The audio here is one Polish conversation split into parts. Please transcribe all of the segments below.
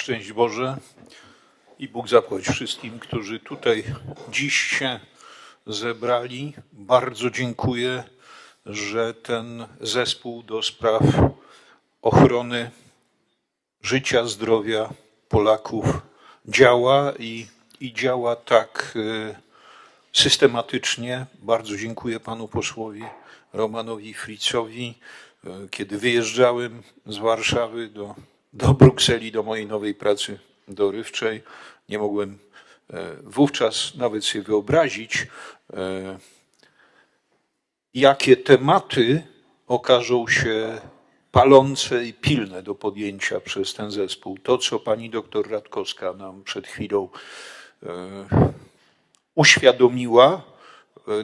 Szczęść Boże i Bóg zapłać wszystkim, którzy tutaj dziś się zebrali. Bardzo dziękuję, że ten zespół do spraw ochrony życia, zdrowia Polaków działa i, i działa tak y, systematycznie. Bardzo dziękuję panu posłowi Romanowi Fritzowi. Y, Kiedy wyjeżdżałem z Warszawy do, do Brukseli, do mojej nowej pracy dorywczej, nie mogłem e, wówczas nawet sobie wyobrazić, e, jakie tematy okażą się palące i pilne do podjęcia przez ten zespół. To, co pani doktor Radkowska nam przed chwilą e, uświadomiła,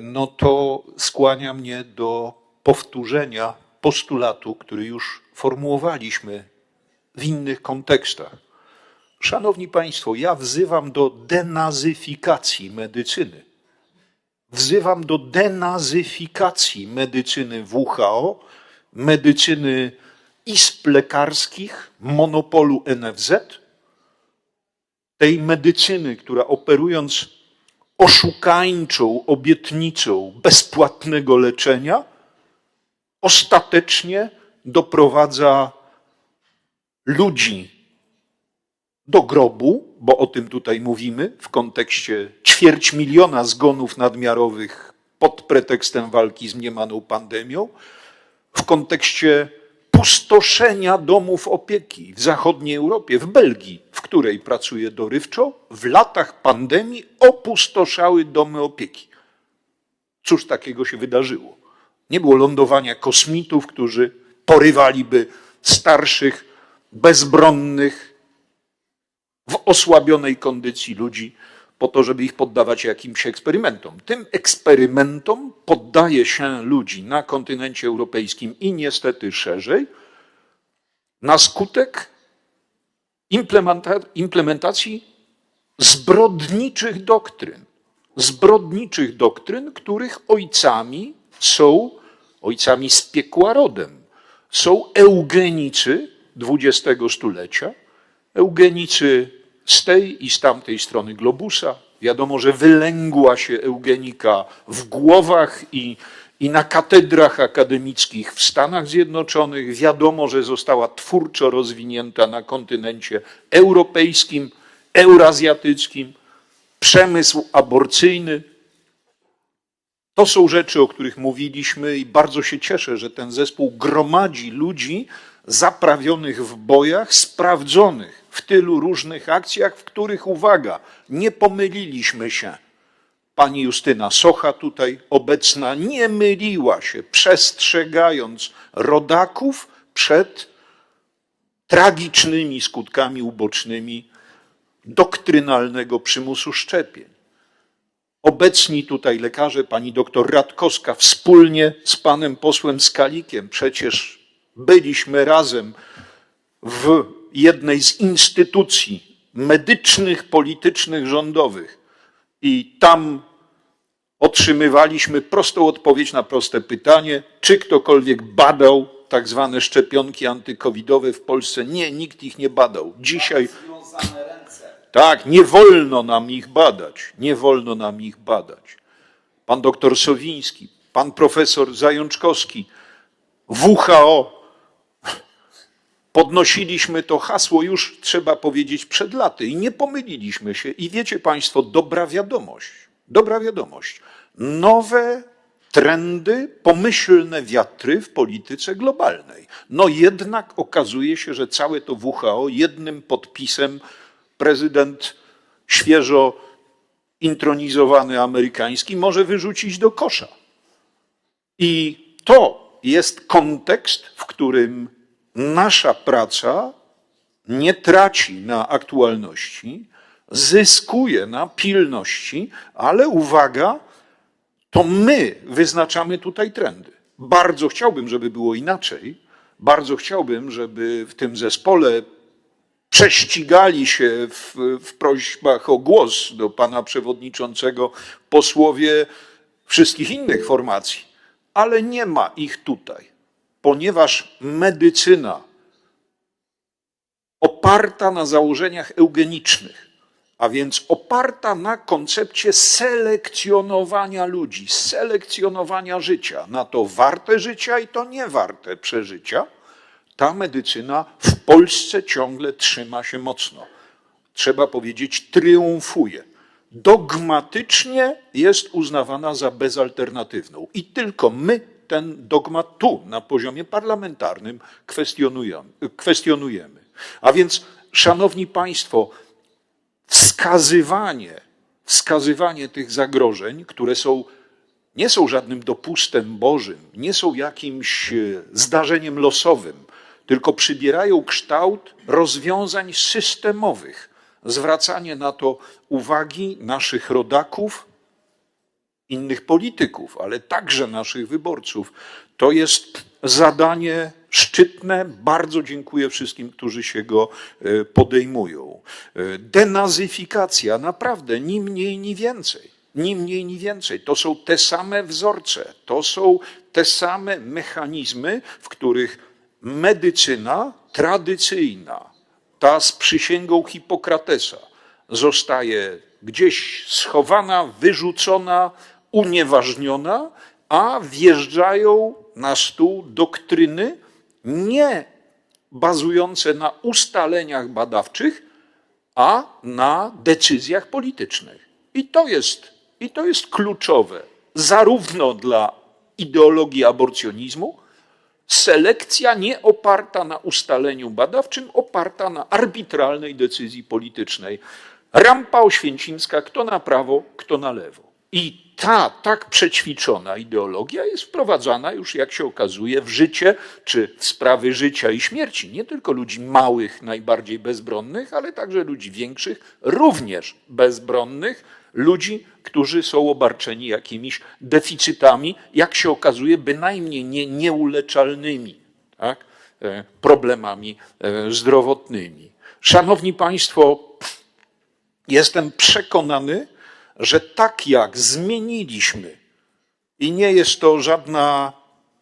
no to skłania mnie do powtórzenia postulatu, który już formułowaliśmy w innych kontekstach. Szanowni Państwo, ja wzywam do denazyfikacji medycyny. Wzywam do denazyfikacji medycyny WHO, medycyny izb lekarskich, monopolu NFZ, tej medycyny, która operując oszukańczą obietnicą bezpłatnego leczenia, ostatecznie doprowadza ludzi do grobu, bo o tym tutaj mówimy w kontekście ćwierć miliona zgonów nadmiarowych pod pretekstem walki z mniemaną pandemią, w kontekście pustoszenia domów opieki w zachodniej Europie, w Belgii, w której pracuję dorywczo, w latach pandemii opustoszały domy opieki. Cóż takiego się wydarzyło? Nie było lądowania kosmitów, którzy porywaliby starszych, bezbronnych, w osłabionej kondycji ludzi, po to, żeby ich poddawać jakimś eksperymentom. Tym eksperymentom poddaje się ludzi na kontynencie europejskim i niestety szerzej, na skutek implementa- implementacji zbrodniczych doktryn. Zbrodniczych doktryn, których ojcami są, ojcami z piekła rodem, są eugenicy XX stulecia, eugenicy z tej i z tamtej strony globusa. Wiadomo, że wylęgła się eugenika w głowach i, i na katedrach akademickich w Stanach Zjednoczonych. Wiadomo, że została twórczo rozwinięta na kontynencie europejskim, eurazjatyckim. Przemysł aborcyjny. To są rzeczy, o których mówiliśmy, i bardzo się cieszę, że ten zespół gromadzi ludzi zaprawionych w bojach, sprawdzonych w tylu różnych akcjach, w których, uwaga, nie pomyliliśmy się. Pani Justyna Socha, tutaj obecna, nie myliła się, przestrzegając rodaków przed tragicznymi skutkami ubocznymi doktrynalnego przymusu szczepień. Obecni tutaj lekarze, pani doktor Radkowska, wspólnie z panem posłem Skalikiem, przecież byliśmy razem w jednej z instytucji medycznych, politycznych, rządowych i tam otrzymywaliśmy prostą odpowiedź na proste pytanie, czy ktokolwiek badał tak zwane szczepionki antykowidowe w Polsce. Nie, nikt ich nie badał. Dzisiaj tak, nie wolno nam ich badać. Nie wolno nam ich badać. Pan doktor Sowiński, pan profesor Zajączkowski, WHO. Podnosiliśmy to hasło już, trzeba powiedzieć, przed laty i nie pomyliliśmy się. I wiecie Państwo, dobra wiadomość, dobra wiadomość. Nowe trendy, pomyślne wiatry w polityce globalnej. No jednak okazuje się, że całe to WHO jednym podpisem prezydent świeżo intronizowany amerykański może wyrzucić do kosza. I to jest kontekst, w którym nasza praca nie traci na aktualności, zyskuje na pilności, ale uwaga, to my wyznaczamy tutaj trendy. Bardzo chciałbym, żeby było inaczej. Bardzo chciałbym, żeby w tym zespole prześcigali się w, w prośbach o głos do pana przewodniczącego posłowie wszystkich innych formacji, ale nie ma ich tutaj, ponieważ medycyna oparta na założeniach eugenicznych, a więc oparta na koncepcie selekcjonowania ludzi, selekcjonowania życia, na to warte życia i to nie warte przeżycia, ta medycyna w Polsce ciągle trzyma się mocno. Trzeba powiedzieć, triumfuje. Dogmatycznie jest uznawana za bezalternatywną i tylko my ten dogmat tu, na poziomie parlamentarnym, kwestionujemy. A więc, szanowni państwo, wskazywanie, wskazywanie tych zagrożeń, które są, nie są żadnym dopustem Bożym, nie są jakimś e, zdarzeniem losowym, tylko przybierają kształt rozwiązań systemowych. Zwracanie na to uwagi naszych rodaków, innych polityków, ale także naszych wyborców, to jest zadanie szczytne. Bardzo dziękuję wszystkim, którzy się go e, podejmują. E, Denazyfikacja, naprawdę, ni mniej, ni więcej. Ni mniej, ni więcej. To są te same wzorce, to są te same mechanizmy, w których medycyna tradycyjna, ta z przysięgą Hipokratesa, zostaje gdzieś schowana, wyrzucona, unieważniona, a wjeżdżają na stół doktryny nie bazujące na ustaleniach badawczych, a na decyzjach politycznych. I to jest, i to jest kluczowe, zarówno dla ideologii aborcjonizmu, selekcja nie oparta na ustaleniu badawczym, oparta na arbitralnej decyzji politycznej. Rampa oświęcimska, kto na prawo, kto na lewo. I ta tak przećwiczona ideologia jest wprowadzana już, jak się okazuje, w życie czy w sprawy życia i śmierci nie tylko ludzi małych, najbardziej bezbronnych, ale także ludzi większych, również bezbronnych, ludzi, którzy są obarczeni jakimiś deficytami, jak się okazuje, bynajmniej nie nieuleczalnymi tak? e, problemami e, zdrowotnymi. Szanowni Państwo, jestem przekonany, że tak jak zmieniliśmy, i nie jest to żadna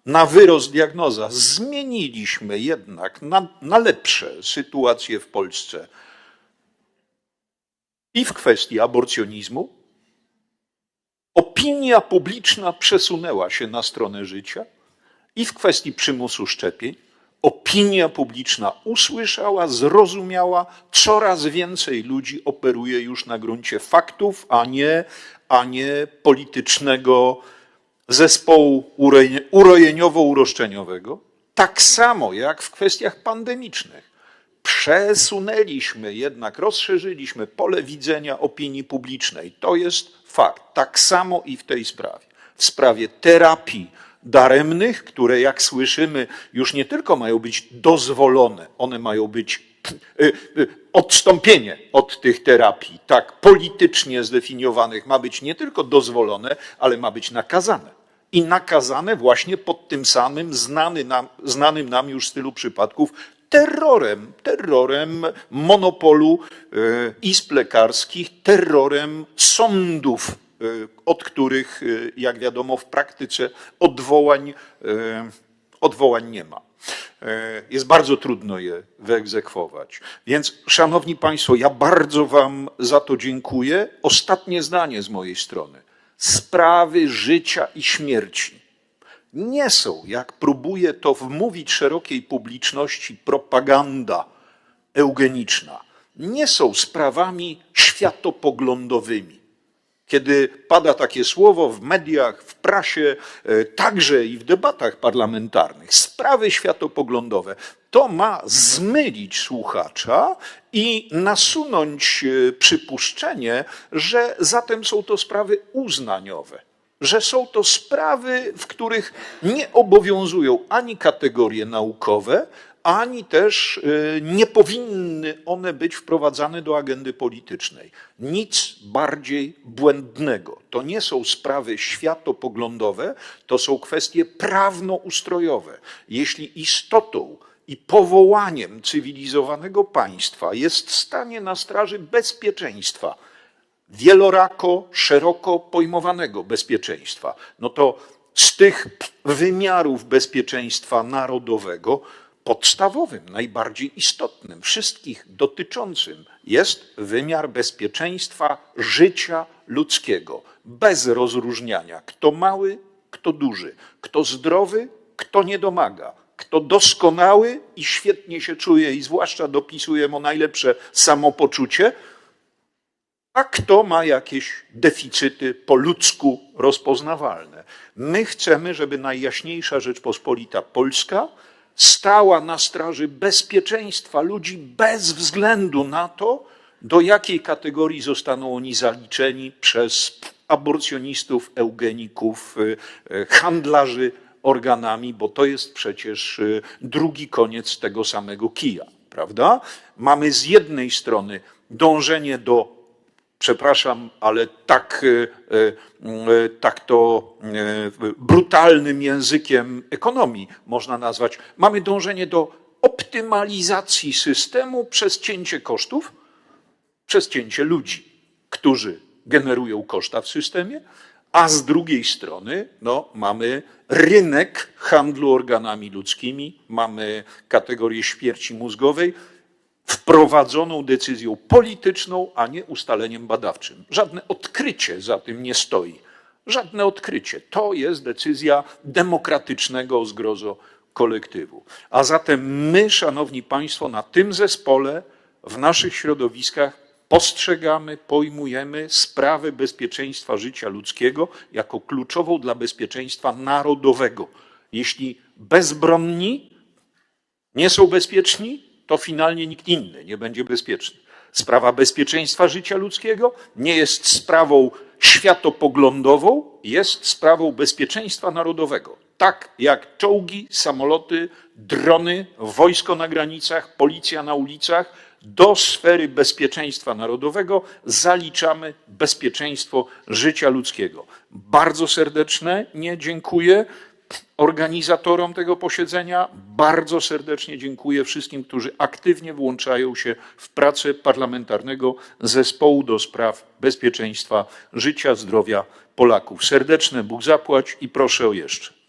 na wyrost diagnoza, zmieniliśmy jednak na, na lepsze sytuację w Polsce i w kwestii aborcjonizmu. Opinia publiczna przesunęła się na stronę życia i w kwestii przymusu szczepień. Opinia publiczna usłyszała, zrozumiała, coraz więcej ludzi operuje już na gruncie faktów, a nie, a nie politycznego zespołu urojeniowo-uroszczeniowego. Tak samo jak w kwestiach pandemicznych. Przesunęliśmy jednak, rozszerzyliśmy pole widzenia opinii publicznej. To jest fakt. Tak samo i w tej sprawie. W sprawie terapii daremnych, które jak słyszymy już nie tylko mają być dozwolone, one mają być y, y, odstąpienie od tych terapii, tak politycznie zdefiniowanych, ma być nie tylko dozwolone, ale ma być nakazane. I nakazane właśnie pod tym samym znany nam, znanym nam już z tylu przypadków terrorem, terrorem monopolu y, izb lekarskich, terrorem sądów od których, y, jak wiadomo, w praktyce odwołań, y, odwołań nie ma. Jest bardzo trudno je wyegzekwować. Więc, Szanowni Państwo, ja bardzo Wam za to dziękuję. Ostatnie zdanie z mojej strony. Sprawy życia i śmierci nie są, jak próbuje to wmówić szerokiej publiczności propaganda eugeniczna, nie są sprawami światopoglądowymi kiedy pada takie słowo w mediach, w prasie, e, także i w debatach parlamentarnych, sprawy światopoglądowe, to ma zmylić słuchacza i nasunąć e, przypuszczenie, że zatem są to sprawy uznaniowe, że są to sprawy, w których nie obowiązują ani kategorie naukowe, ani też y, nie powinny one być wprowadzane do agendy politycznej. Nic bardziej błędnego. To nie są sprawy światopoglądowe, to są kwestie prawnoustrojowe. Jeśli istotą i powołaniem cywilizowanego państwa jest stanie na straży bezpieczeństwa, wielorako, szeroko pojmowanego bezpieczeństwa, no to z tych wymiarów bezpieczeństwa narodowego podstawowym, najbardziej istotnym, wszystkich dotyczącym jest wymiar bezpieczeństwa życia ludzkiego, bez rozróżniania, kto mały, kto duży, kto zdrowy, kto nie domaga, kto doskonały i świetnie się czuje i zwłaszcza dopisuje mu najlepsze samopoczucie, a kto ma jakieś deficyty po ludzku rozpoznawalne. My chcemy, żeby Najjaśniejsza Rzeczpospolita Polska stała na straży bezpieczeństwa ludzi bez względu na to, do jakiej kategorii zostaną oni zaliczeni przez aborcjonistów, eugeników, y, y, handlarzy organami, bo to jest przecież y, drugi koniec tego samego kija, prawda? Mamy z jednej strony dążenie do przepraszam, ale tak, e, e, tak to e, brutalnym językiem ekonomii można nazwać. Mamy dążenie do optymalizacji systemu przez cięcie kosztów, przez cięcie ludzi, którzy generują koszta w systemie, a z drugiej strony no, mamy rynek handlu organami ludzkimi, mamy kategorię śmierci mózgowej, wprowadzoną decyzją polityczną, a nie ustaleniem badawczym. Żadne odkrycie za tym nie stoi. Żadne odkrycie. To jest decyzja demokratycznego zgrozo kolektywu. A zatem my, szanowni państwo, na tym zespole, w naszych środowiskach postrzegamy, pojmujemy sprawę bezpieczeństwa życia ludzkiego jako kluczową dla bezpieczeństwa narodowego. Jeśli bezbronni nie są bezpieczni, to finalnie nikt inny nie będzie bezpieczny. Sprawa bezpieczeństwa życia ludzkiego nie jest sprawą światopoglądową, jest sprawą bezpieczeństwa narodowego. Tak jak czołgi, samoloty, drony, wojsko na granicach, policja na ulicach, do sfery bezpieczeństwa narodowego zaliczamy bezpieczeństwo życia ludzkiego. Bardzo serdeczne nie dziękuję organizatorom tego posiedzenia. Bardzo serdecznie dziękuję wszystkim, którzy aktywnie włączają się w pracę parlamentarnego zespołu do spraw bezpieczeństwa życia, zdrowia Polaków. Serdeczne Bóg zapłać i proszę o jeszcze.